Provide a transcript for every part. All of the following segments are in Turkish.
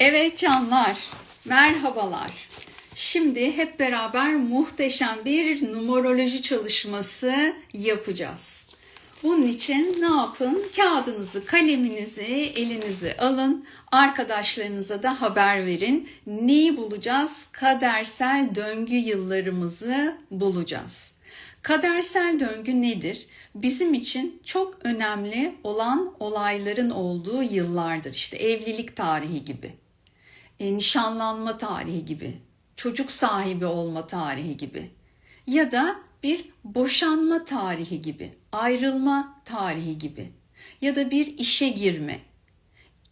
Evet canlar, merhabalar. Şimdi hep beraber muhteşem bir numeroloji çalışması yapacağız. Bunun için ne yapın? Kağıdınızı, kaleminizi elinize alın. Arkadaşlarınıza da haber verin. Neyi bulacağız? Kadersel döngü yıllarımızı bulacağız. Kadersel döngü nedir? Bizim için çok önemli olan olayların olduğu yıllardır. İşte evlilik tarihi gibi, e, nişanlanma tarihi gibi, çocuk sahibi olma tarihi gibi ya da bir boşanma tarihi gibi, ayrılma tarihi gibi ya da bir işe girme,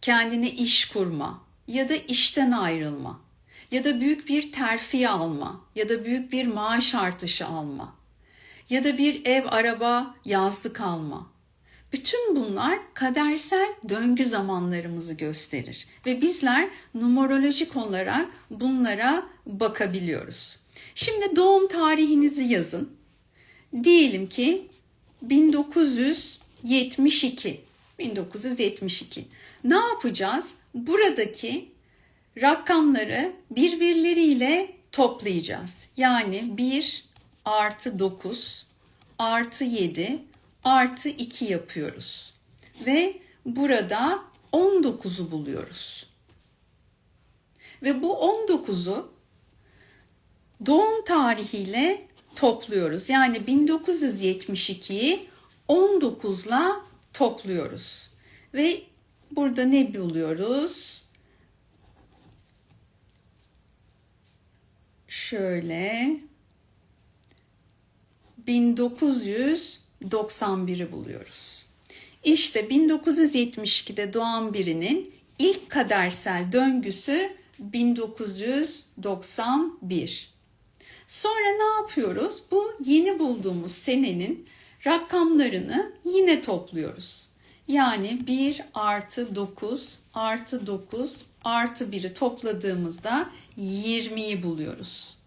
kendine iş kurma ya da işten ayrılma ya da büyük bir terfi alma ya da büyük bir maaş artışı alma ya da bir ev, araba, yazlık alma. Bütün bunlar kadersel döngü zamanlarımızı gösterir ve bizler numerolojik olarak bunlara bakabiliyoruz. Şimdi doğum tarihinizi yazın. Diyelim ki 1972. 1972. Ne yapacağız? Buradaki rakamları birbirleriyle toplayacağız. Yani 1 artı 9 artı 7 artı 2 yapıyoruz. Ve burada 19'u buluyoruz. Ve bu 19'u doğum tarihiyle topluyoruz. Yani 1972'yi 19'la topluyoruz. Ve burada ne buluyoruz? Şöyle 1991'i buluyoruz. İşte 1972'de doğan birinin ilk kadersel döngüsü 1991. Sonra ne yapıyoruz? Bu yeni bulduğumuz senenin rakamlarını yine topluyoruz. Yani 1 artı 9 artı 9 artı 1'i topladığımızda 20'yi buluyoruz.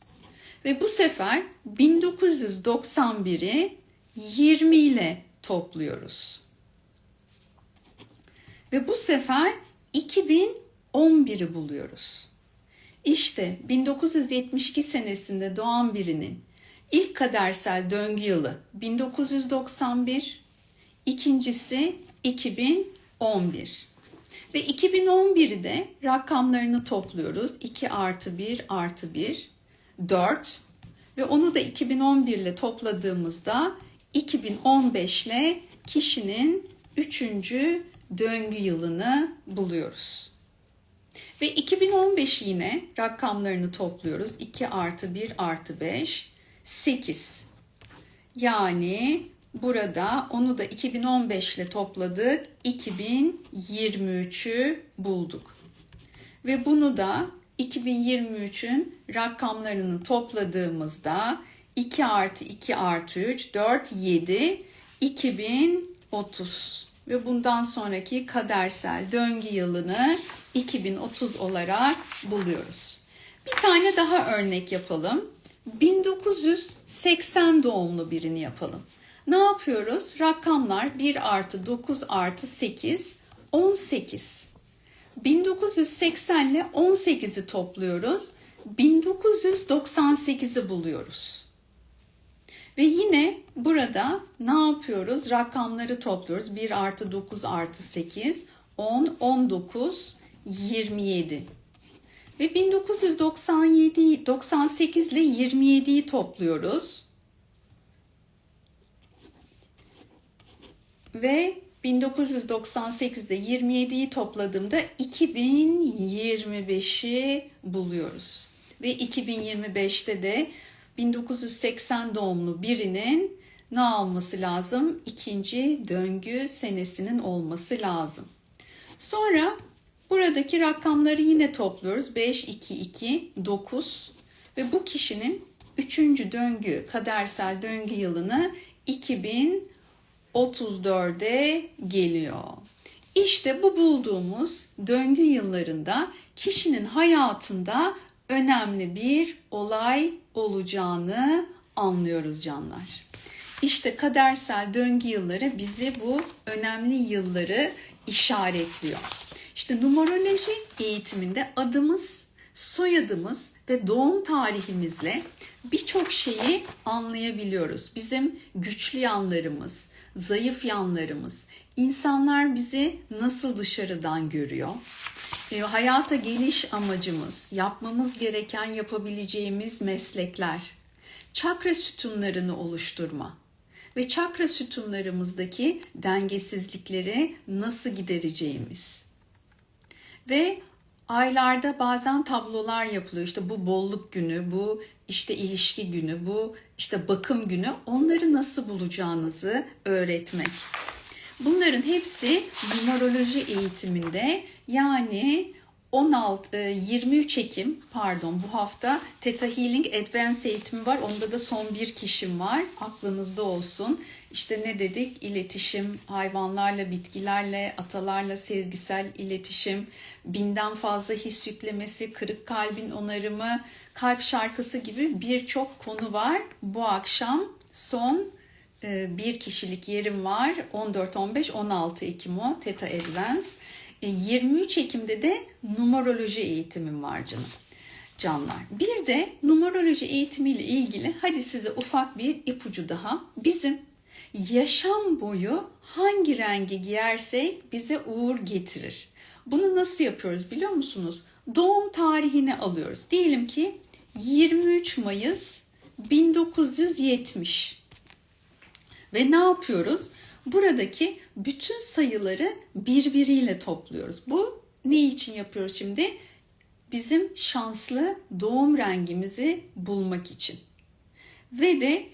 Ve bu sefer 1991'i 20 ile topluyoruz. Ve bu sefer 2011'i buluyoruz. İşte 1972 senesinde doğan birinin ilk kadersel döngü yılı 1991, ikincisi 2011. Ve 2011'de rakamlarını topluyoruz. 2 artı 1 artı 1, 4. Ve onu da 2011 ile topladığımızda 2015 ile kişinin 3. döngü yılını buluyoruz. Ve 2015 yine rakamlarını topluyoruz. 2 artı 1 artı 5, 8. Yani burada onu da 2015 ile topladık. 2023'ü bulduk. Ve bunu da 2023'ün rakamlarını topladığımızda 2 artı 2 artı 3, 4, 7, 2030 ve bundan sonraki kadersel döngü yılını 2030 olarak buluyoruz. Bir tane daha örnek yapalım. 1980 doğumlu birini yapalım. Ne yapıyoruz? Rakamlar 1 artı 9 artı 8, 18. 1980 ile 18'i topluyoruz. 1998'i buluyoruz. Ve yine burada ne yapıyoruz? Rakamları topluyoruz. 1 artı 9 artı 8, 10, 19, 27. Ve 1997, 98 ile 27'yi topluyoruz. Ve 1998'de 27'yi topladığımda 2025'i buluyoruz. Ve 2025'te de 1980 doğumlu birinin ne alması lazım? İkinci döngü senesinin olması lazım. Sonra buradaki rakamları yine topluyoruz. 5, 2, 2, 9 ve bu kişinin üçüncü döngü, kadersel döngü yılını 2034'e geliyor. İşte bu bulduğumuz döngü yıllarında kişinin hayatında önemli bir olay olacağını anlıyoruz canlar. İşte kadersel döngü yılları bizi bu önemli yılları işaretliyor. İşte numeroloji eğitiminde adımız, soyadımız ve doğum tarihimizle birçok şeyi anlayabiliyoruz. Bizim güçlü yanlarımız, zayıf yanlarımız, insanlar bizi nasıl dışarıdan görüyor? E, hayata geliş amacımız, yapmamız gereken yapabileceğimiz meslekler, çakra sütunlarını oluşturma ve çakra sütunlarımızdaki dengesizlikleri nasıl gidereceğimiz. Ve aylarda bazen tablolar yapılıyor. İşte bu bolluk günü, bu işte ilişki günü, bu işte bakım günü. Onları nasıl bulacağınızı öğretmek. Bunların hepsi numeroloji eğitiminde yani 16 23 Ekim pardon bu hafta Theta Healing Advance eğitimi var. Onda da son bir kişim var. Aklınızda olsun. İşte ne dedik? İletişim, hayvanlarla, bitkilerle, atalarla sezgisel iletişim, binden fazla his yüklemesi, kırık kalbin onarımı, kalp şarkısı gibi birçok konu var. Bu akşam son e, bir kişilik yerim var. 14, 15, 16 Ekim o Theta Advance. 23 Ekim'de de numeroloji eğitimim var canım. Canlar. Bir de numeroloji eğitimiyle ilgili hadi size ufak bir ipucu daha. Bizim yaşam boyu hangi rengi giyersek bize uğur getirir. Bunu nasıl yapıyoruz biliyor musunuz? Doğum tarihini alıyoruz. Diyelim ki 23 Mayıs 1970. Ve ne yapıyoruz? Buradaki bütün sayıları birbiriyle topluyoruz. Bu ne için yapıyoruz şimdi? Bizim şanslı doğum rengimizi bulmak için. Ve de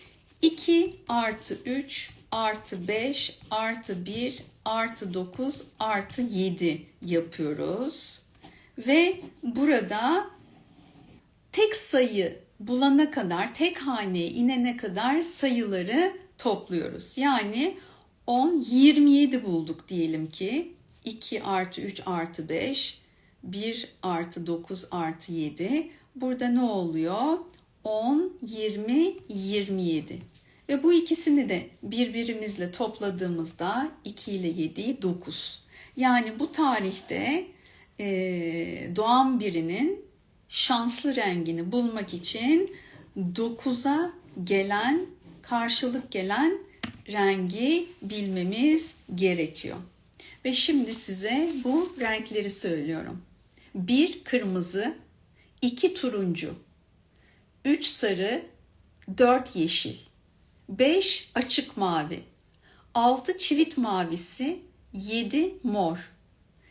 2 artı 3 artı 5 artı 1 artı 9 artı 7 yapıyoruz. Ve burada tek sayı bulana kadar, tek haneye inene kadar sayıları topluyoruz. Yani 10, 27 bulduk diyelim ki. 2 artı 3 artı 5, 1 artı 9 artı 7. Burada ne oluyor? 10, 20, 27. Ve bu ikisini de birbirimizle topladığımızda 2 ile 7'yi 9. Yani bu tarihte e, doğan birinin şanslı rengini bulmak için 9'a gelen, karşılık gelen rengi bilmemiz gerekiyor. Ve şimdi size bu renkleri söylüyorum. Bir kırmızı, iki turuncu, üç sarı, dört yeşil, beş açık mavi, altı çivit mavisi, yedi mor,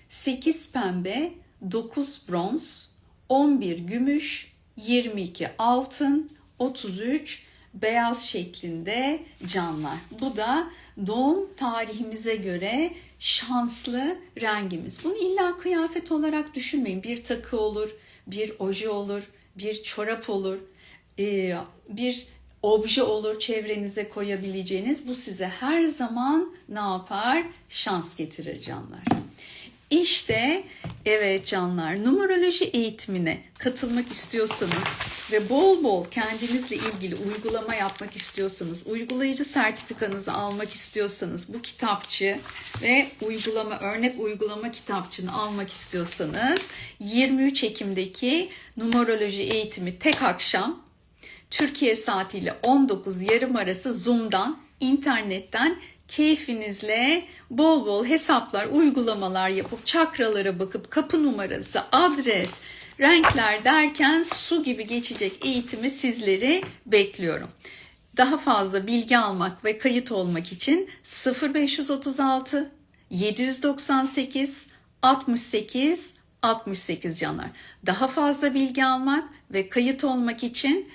sekiz pembe, dokuz bronz, on bir gümüş, yirmi iki altın, otuz üç beyaz şeklinde canlar. Bu da doğum tarihimize göre şanslı rengimiz. Bunu illa kıyafet olarak düşünmeyin. Bir takı olur, bir oje olur, bir çorap olur, e, bir obje olur çevrenize koyabileceğiniz. Bu size her zaman ne yapar? Şans getirir canlar. İşte evet canlar numeroloji eğitimine katılmak istiyorsanız ve bol bol kendinizle ilgili uygulama yapmak istiyorsanız, uygulayıcı sertifikanızı almak istiyorsanız bu kitapçı ve uygulama örnek uygulama kitapçını almak istiyorsanız 23 Ekim'deki numeroloji eğitimi tek akşam Türkiye saatiyle 19 yarım arası Zoom'dan, internetten keyfinizle bol bol hesaplar, uygulamalar yapıp çakralara bakıp kapı numarası, adres, renkler derken su gibi geçecek eğitimi sizleri bekliyorum. Daha fazla bilgi almak ve kayıt olmak için 0536 798 68 68 canlar. Daha fazla bilgi almak ve kayıt olmak için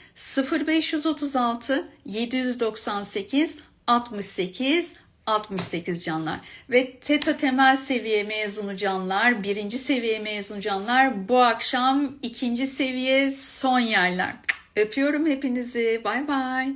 0536 798 68 68 canlar ve teta temel seviye mezunu canlar, birinci seviye mezunu canlar bu akşam ikinci seviye son yerler. Öpüyorum hepinizi. Bay bay.